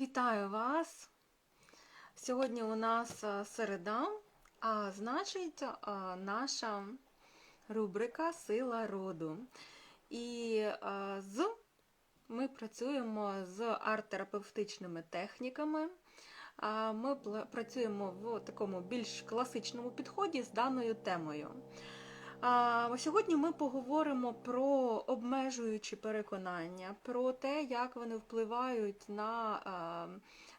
Вітаю вас! Сьогодні у нас е, середа, а значить, е, наша рубрика Сила роду. І е, з ми працюємо з арт-терапевтичними техніками. Ми працюємо в такому більш класичному підході з даною темою. А, Сьогодні ми поговоримо про обмежуючі переконання, про те, як вони впливають на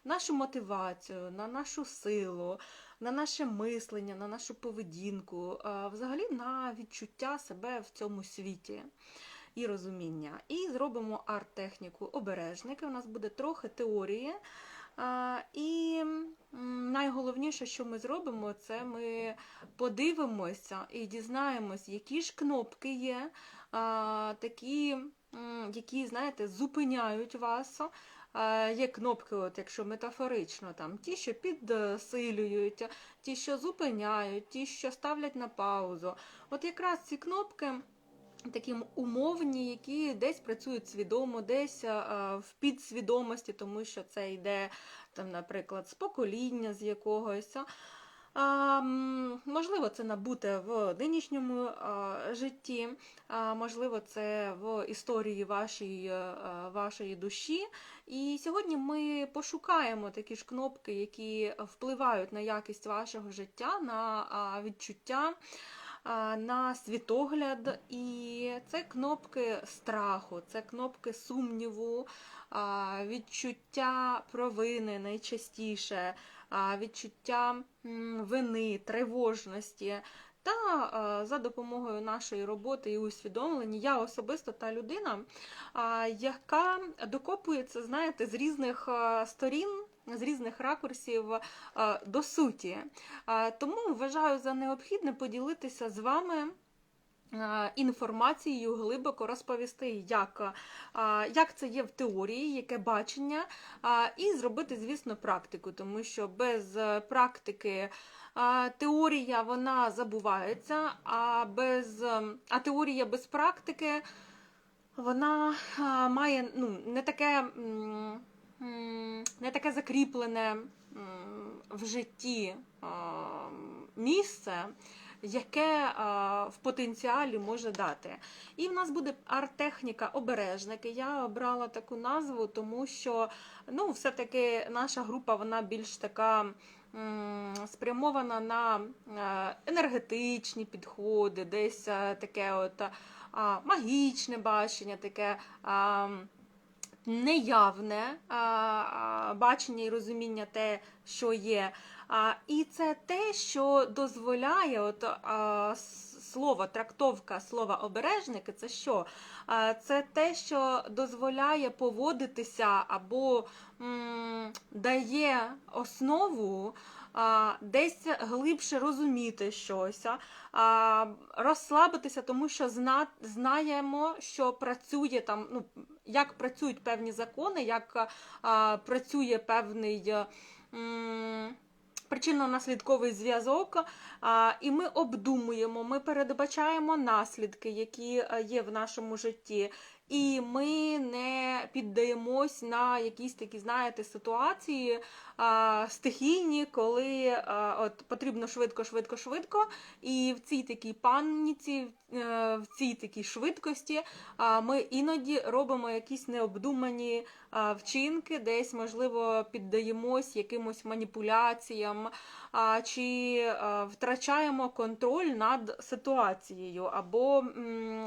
нашу мотивацію, на нашу силу, на наше мислення, на нашу поведінку, взагалі на відчуття себе в цьому світі і розуміння. І зробимо арт-техніку обережники. У нас буде трохи теорії. І найголовніше, що ми зробимо, це ми подивимося і дізнаємось, які ж кнопки є, такі, які, знаєте, зупиняють вас. Є кнопки, от, якщо метафорично, там, ті, що підсилюють, ті, що зупиняють, ті, що ставлять на паузу. От якраз ці кнопки такі умовні, які десь працюють свідомо, десь а, в підсвідомості, тому що це йде, там, наприклад, з покоління з якогось. А, можливо, це набуте в нинішньому а, житті, а, можливо, це в історії вашої, а, вашої душі. І сьогодні ми пошукаємо такі ж кнопки, які впливають на якість вашого життя, на а, відчуття на світогляд, і це кнопки страху, це кнопки сумніву, відчуття провини найчастіше, відчуття вини, тривожності. Та за допомогою нашої роботи і усвідомлення я особисто та людина, яка докопується, знаєте, з різних сторін, з різних ракурсів до суті. Тому вважаю за необхідне поділитися з вами. Інформацією глибоко розповісти, як, як це є в теорії, яке бачення, і зробити, звісно, практику, тому що без е, практики теорія вона забувається, а без а теорія без практики вона має ну, не таке. Не таке закріплене в житті місце, яке в потенціалі може дати. І в нас буде арт-техніка обережники. Я обрала таку назву, тому що ну, все-таки наша група вона більш така спрямована на е, енергетичні підходи, десь е, таке от магічне бачення, таке. Неявне бачення і розуміння те, що є. І це те, що дозволяє, от слово, трактовка слова обережники, це що? Це те, що дозволяє поводитися або м, дає основу. Десь глибше розуміти щось, розслабитися, тому що зна, знаємо, що працює там, ну, як працюють певні закони, як працює певний причинно-наслідковий зв'язок, і ми обдумуємо, ми передбачаємо наслідки, які е, є в нашому житті. І ми не піддаємось на якісь такі, знаєте, ситуації а, стихійні, коли а, от потрібно швидко, швидко, швидко. І в цій такій паніці, е, в цій такій швидкості а, ми іноді робимо якісь необдумані а, вчинки, десь, можливо, піддаємось якимось маніпуляціям, чи а, втрачаємо контроль над ситуацією, або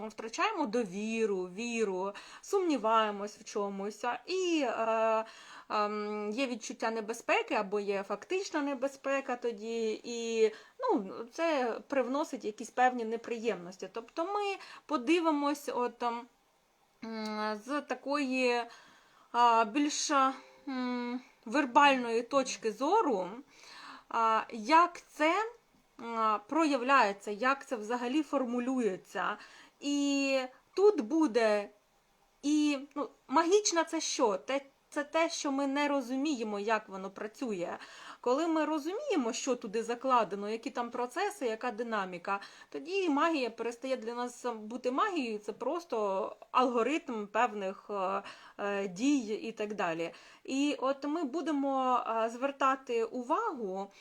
втрачаємо довіру, віру, сумніваємось в чомусь. І е, ем, є відчуття небезпеки, або є фактична небезпека тоді, і ну, це привносить якісь певні неприємності. Тобто ми подивимось от, ем, з такої більш вербальної точки зору, як це проявляється, як це взагалі формулюється. І тут буде і ну, магічна це що? Те, це те, що ми не розуміємо, як воно працює. Коли ми розуміємо, що туди закладено, які там процеси, яка динаміка, тоді магія перестає для нас бути магією, це просто алгоритм певних е, е, дій і так далі. І от ми будемо е, звертати увагу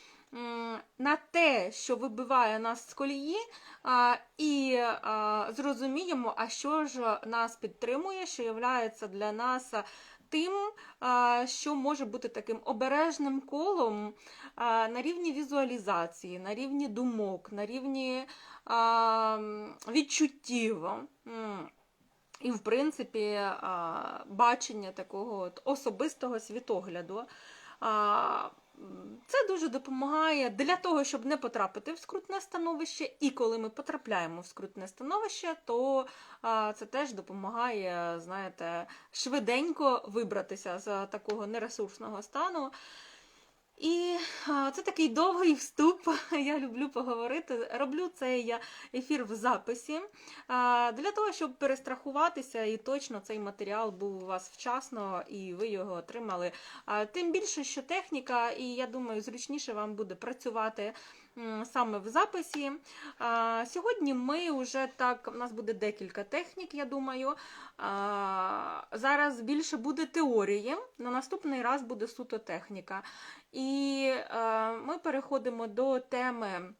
на те, що вибиває нас з колії, і зрозуміємо, а що ж нас підтримує, що є для нас тим, що може бути таким обережним колом на рівні візуалізації, на рівні думок, на рівні відчуттів. І, в принципі, бачення такого особистого світогляду. Це дуже допомагає для того, щоб не потрапити в скрутне становище. І коли ми потрапляємо в скрутне становище, то це теж допомагає, знаєте, швиденько вибратися з такого нересурсного стану. І це такий довгий вступ. Я люблю поговорити. Роблю цей ефір в записі для того, щоб перестрахуватися, і точно цей матеріал був у вас вчасно, і ви його отримали. Тим більше, що техніка, і я думаю, зручніше вам буде працювати саме в записі. Сьогодні ми вже так, у нас буде декілька технік, я думаю. Зараз більше буде теорії, на наступний раз буде суто техніка. І е, ми переходимо до теми.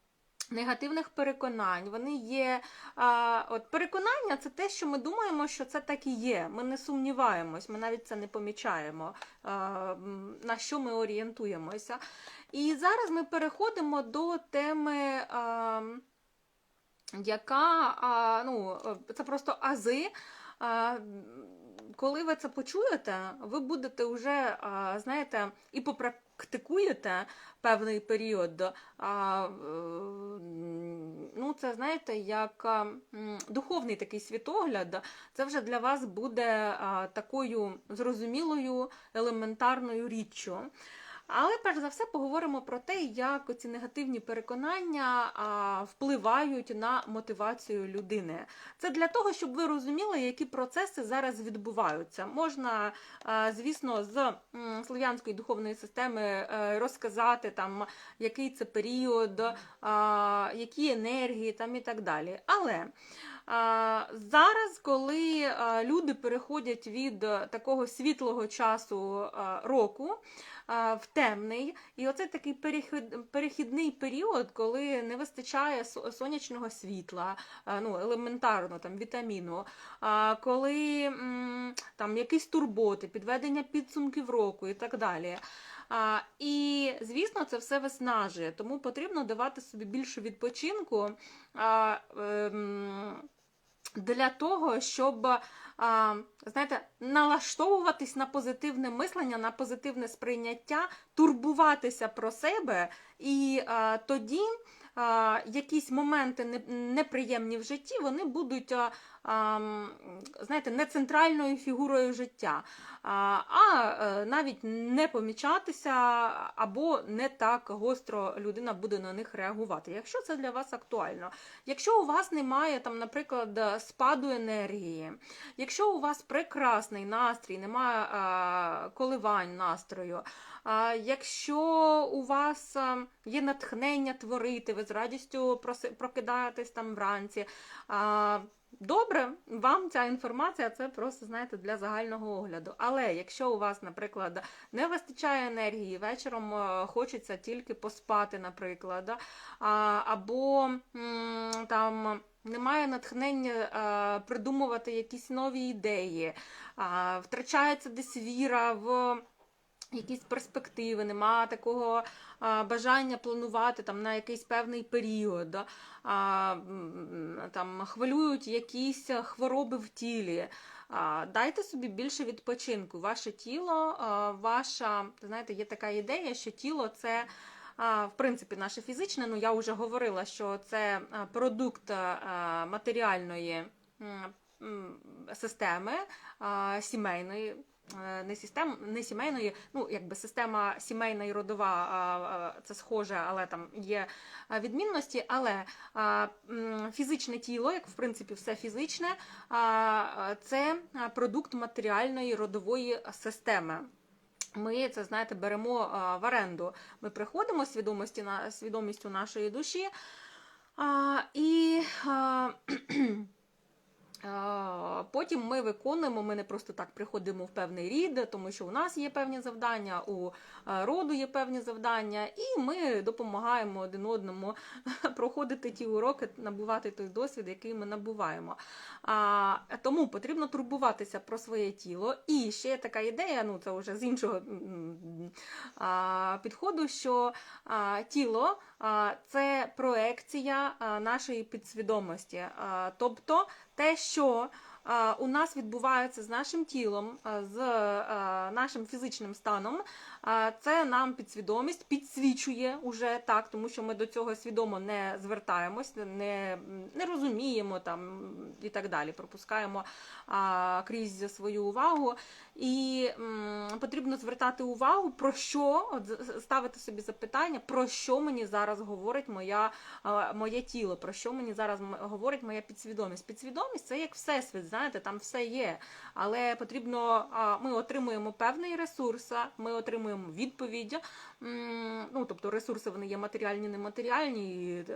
Негативних переконань, вони є. А, от Переконання це те, що ми думаємо, що це так і є. Ми не сумніваємось, ми навіть це не помічаємо, а, на що ми орієнтуємося. І зараз ми переходимо до теми, а, яка а, ну, це просто ази. А, коли ви це почуєте, ви будете вже, а, знаєте, і попрактикуєте певний період. А, е, ну, це, знаєте, як духовний такий світогляд, це вже для вас буде такою зрозумілою елементарною річчю. Але перш за все поговоримо про те, як ці негативні переконання впливають на мотивацію людини. Це для того, щоб ви розуміли, які процеси зараз відбуваються. Можна, звісно, з слов'янської духовної системи е, розказати там, який це період, які енергії там і так далі. Але Зараз, коли люди переходять від такого світлого часу року в темний, і оце такий перехід, перехідний період, коли не вистачає сонячного світла, ну, елементарно там, вітаміну, коли там якісь турботи, підведення підсумків року і так далі. А, і, звісно, це все виснажує, тому потрібно давати собі більше відпочинку. А, ем, для того, щоб знаєте, налаштовуватись на позитивне мислення, на позитивне сприйняття, турбуватися про себе, і тоді якісь моменти неприємні в житті вони будуть знаєте, не центральною фігурою життя, а, е, навіть не помічатися або не так гостро людина буде на них реагувати, якщо це для вас актуально. Якщо у вас немає там, наприклад, спаду енергії, якщо у вас прекрасний настрій, немає коливань настрою, якщо у вас є натхнення творити, ви з радістю прокидаєтесь там вранці. Добре, вам ця інформація це просто знаєте для загального огляду. Але якщо у вас, наприклад, не вистачає енергії, вечором е, хочеться тільки поспати, наприклад, або там немає натхнення е, придумувати якісь нові ідеї, втрачається десь віра в. Якісь перспективи, нема такого а, бажання планувати там на якийсь певний період, а, там хвилюють якісь хвороби в тілі. А, дайте собі більше відпочинку. Ваше тіло, а, ваша, знаєте, є така ідея, що тіло це. В принципі, наше фізичне, ну я вже говорила, що це продукт матеріальної системи сімейної, не систем, не сімейної, ну якби система сімейна і родова, це схоже, але там є відмінності. Але фізичне тіло, як в принципі все фізичне, це продукт матеріальної родової системи. ми це знаєте беремо в оренду. Ми приходимо свідомості на свідомістю нашої душі. А, і а, потім ми виконуємо. Ми не просто так приходимо в певний рід, тому що у нас є певні завдання, у роду є певні завдання, і ми допомагаємо один одному проходити ті уроки, набувати той досвід, який ми набуваємо. Тому потрібно турбуватися про своє тіло. І ще є така ідея, ну це вже з іншого підходу, що тіло це проекція нашої підсвідомості. Тобто те, що у нас відбувається з нашим тілом, з нашим фізичним станом, це нам підсвідомість підсвічує уже так, тому що ми до цього свідомо не звертаємось, не, не розуміємо там і так далі. Пропускаємо крізь свою увагу. І потрібно звертати увагу, про що от, ставити собі запитання, про що мені зараз говорить моя, а, моє тіло, про що мені зараз говорить моя підсвідомість. Підсвідомість це як всесвіт, знаєте, там все є. Але потрібно, ми отримуємо певний ресурс, ми отримуємо відповідь. Ну, тобто ресурси вони є матеріальні, нематеріальні. е,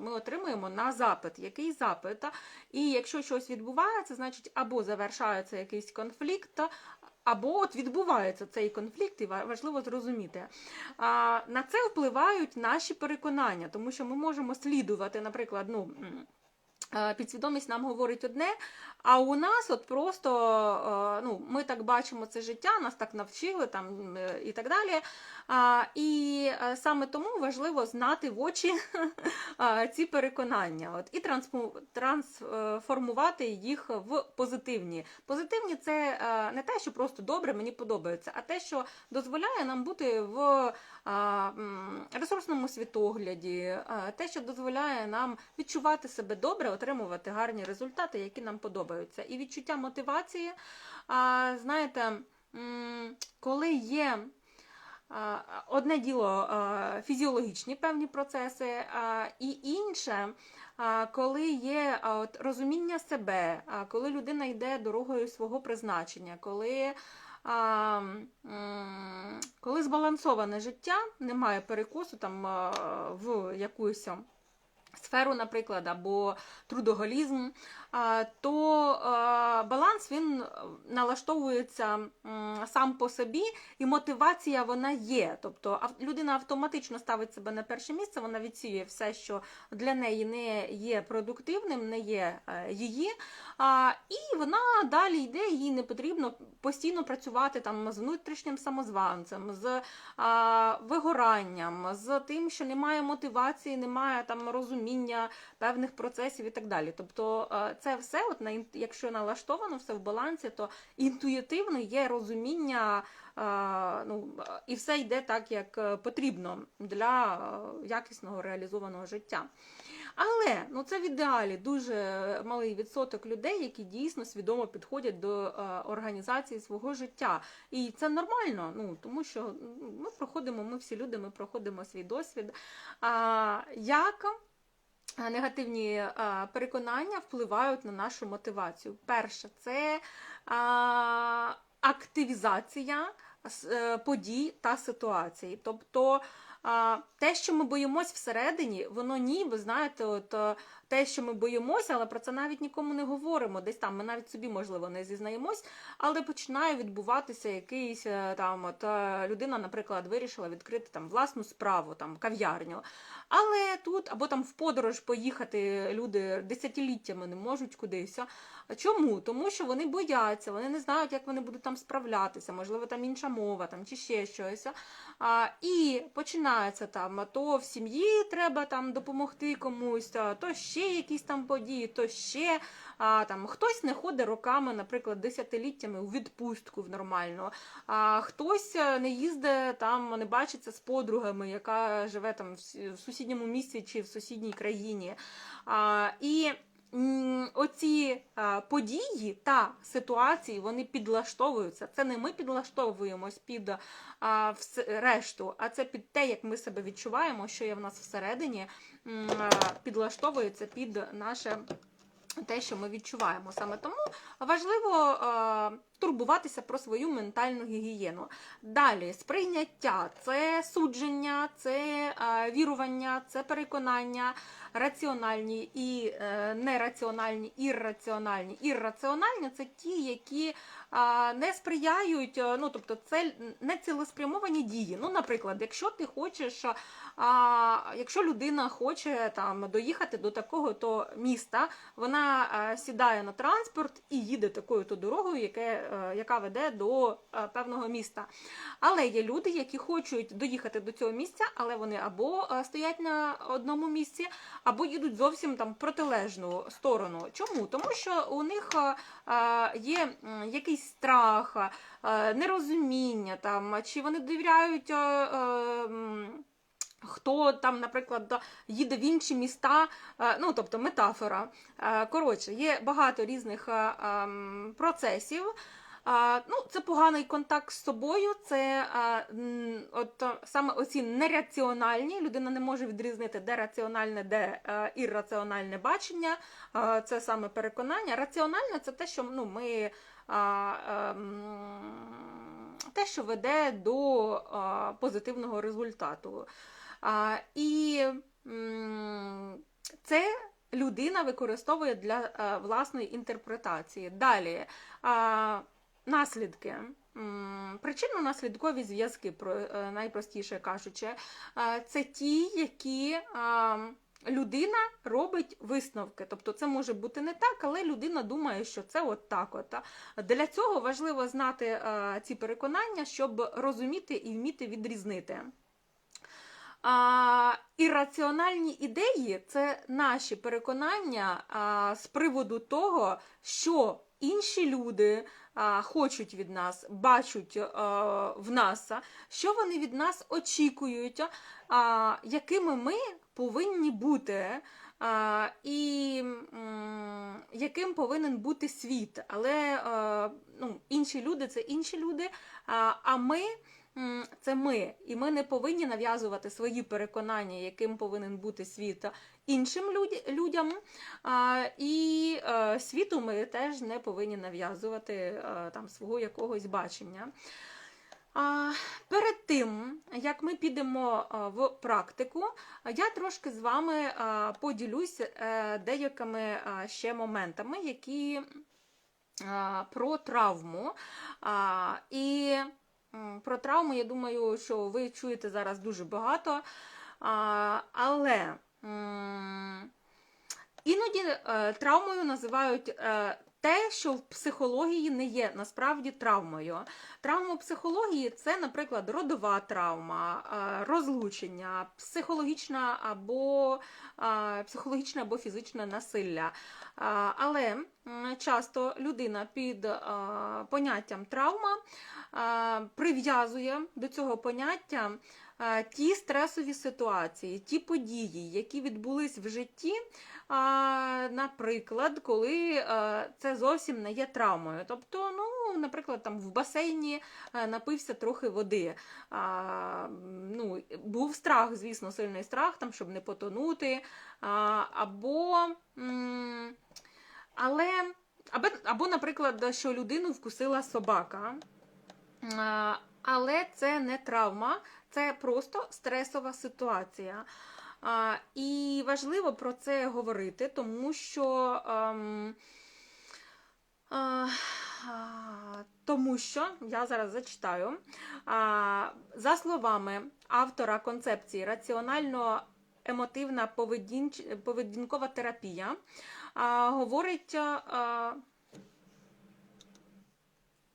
Ми отримуємо на запит. Який запит? І якщо щось відбувається, значить або завершається якийсь конфлікт, або от відбувається цей конфлікт, і важливо зрозуміти. На це впливають наші переконання, тому що ми можемо слідувати, наприклад, ну. Е, Підсвідомість нам говорить одне, а у нас от просто е, ну, ми так бачимо це життя, нас так навчили там е, і так далі. І саме тому важливо знати в очі ці переконання от, і трансформувати їх в позитивні. Позитивні це не те, що просто добре, мені подобається, а те, що дозволяє нам бути в ресурсному світогляді, те, що дозволяє нам відчувати себе добре, отримувати гарні результати, які нам подобаються. І відчуття мотивації, знаєте, коли є. Одне діло фізіологічні певні процеси, і інше, коли є розуміння себе, коли людина йде дорогою свого призначення, коли коли збалансоване життя, немає перекосу там в якусь сферу, наприклад, або трудоголізм, то баланс він налаштовується сам по собі, і мотивація вона є. Тобто людина автоматично ставить себе на перше місце, вона відсіює все, що для неї не є продуктивним, не є е, її. І вона далі йде, їй не потрібно постійно працювати там з внутрішнім самозванцем, з вигоранням, з тим, що немає мотивації, немає там розуміння певних процесів і так далі. Тобто е, це все, от на якщо налаштовано все в балансі, то інтуїтивно є розуміння. Ну, і все йде так, як е, потрібно для е, якісного реалізованого життя. Але ну це в ідеалі дуже малий відсоток людей, які дійсно свідомо підходять до е, організації свого життя. І це нормально, ну тому що ну, ми проходимо, ми всі люди, ми проходимо свій досвід. А, як негативні е, переконання впливають на нашу мотивацію? Перше, це активізація е, подій та ситуацій. Тобто те, що ми боїмось всередині, воно ніби, знаєте, от е, те, що ми боїмося, але про це навіть нікому не говоримо. Десь там ми навіть собі, можливо, не зізнаємось, але починає відбуватися якийсь е, там от е, людина, наприклад, вирішила відкрити там власну справу, там кав'ярню. Але тут або там в подорож поїхати люди десятиліттями не можуть кудись. Чому? Тому що вони бояться, вони не знають, як вони будуть там справлятися, можливо, там інша мова, там чи ще щось. А, і починається там, то в сім'ї треба там допомогти комусь, то ще якісь там події, то ще. А, там, хтось не ходить роками, наприклад, десятиліттями у відпустку в нормальну, а хтось е, не їздить там, не бачиться з подругами, яка живе там в сусідньому місті чи в сусідній країні. А, і оці події та ситуації вони підлаштовуються. Це не ми підлаштовуємось під а, решту, а це під те, як ми себе відчуваємо, що є в нас всередині, м, підлаштовується під наше. Те, що ми відчуваємо саме тому важливо е, турбуватися про свою ментальну гігієну. Далі сприйняття це судження, це е, вірування, це переконання, раціональні і е, нераціональні, ірраціональні. Ірраціональні це ті, які не сприяють, е, ну тобто це не цілеспрямовані дії. Ну, наприклад, якщо ти хочеш, якщо людина хоче там доїхати до такого то міста, вона сідає на транспорт і їде такою то дорогою, яке, е, яка веде до е, певного міста. Але є люди, які хочуть доїхати до цього місця, але вони або е, стоять на одному місці, або їдуть зовсім там протилежну сторону. Чому? Тому що у них е, е, є якийсь страх, е, нерозуміння там, чи вони довіряють. Хто там, наприклад, їде в інші міста, е, ну тобто метафора. Е, Коротше, є багато різних е, ем, процесів. Ну, це поганий контакт з собою, це от, саме оці нераціональні. Людина не може відрізнити, де раціональне, де ірраціональне бачення, це саме переконання. Раціональне це те, що ну, ми. Ем, те, що веде до позитивного результату. І це людина використовує для а, власної інтерпретації. Далі. Наслідки. Причинно-наслідкові зв'язки, е, найпростіше кажучи, е, це ті, які людина робить висновки. Тобто це може бути не так, але людина думає, що це от так. От. Для цього важливо знати е, ці переконання, щоб розуміти і вміти відрізнити. А, ірраціональні ідеї це наші переконання а, з приводу того, що інші люди а, хочуть від нас, бачать а, в нас, що вони від нас очікують, а, якими ми повинні бути. А, і м, яким повинен бути світ. Але е, ну, інші люди це інші люди, а, а ми це ми. І ми не повинні нав'язувати свої переконання, яким повинен бути світ іншим людям. І е, світу ми теж не повинні нав'язувати е, там свого якогось бачення. Перед тим, як ми підемо в практику, я трошки з вами поділюсь е, деякими ще моментами, які про травму. І про травму, я думаю, що ви чуєте зараз дуже багато. Але іноді е, травмою називають. Те, що в психології не є насправді травмою. Травма психології це, наприклад, родова травма, розлучення, психологічна або психологічне або фізичне насилля. Але часто людина під поняттям травма прив'язує до цього поняття ті стресові ситуації, ті події, які відбулись в житті. Наприклад, коли е, це зовсім не є травмою. Тобто, ну, наприклад, там в басейні е, напився трохи води. Ну, був страх, звісно, сильний страх, там, щоб не потонути. Або, але, або, наприклад, що людину вкусила собака. Але це не травма, це просто стресова ситуація. І важливо про це говорити, тому що. ем, тому що я зараз зачитаю. За словами автора концепції раціонально-емотивна поведінч- поведінкова терапія, говорить,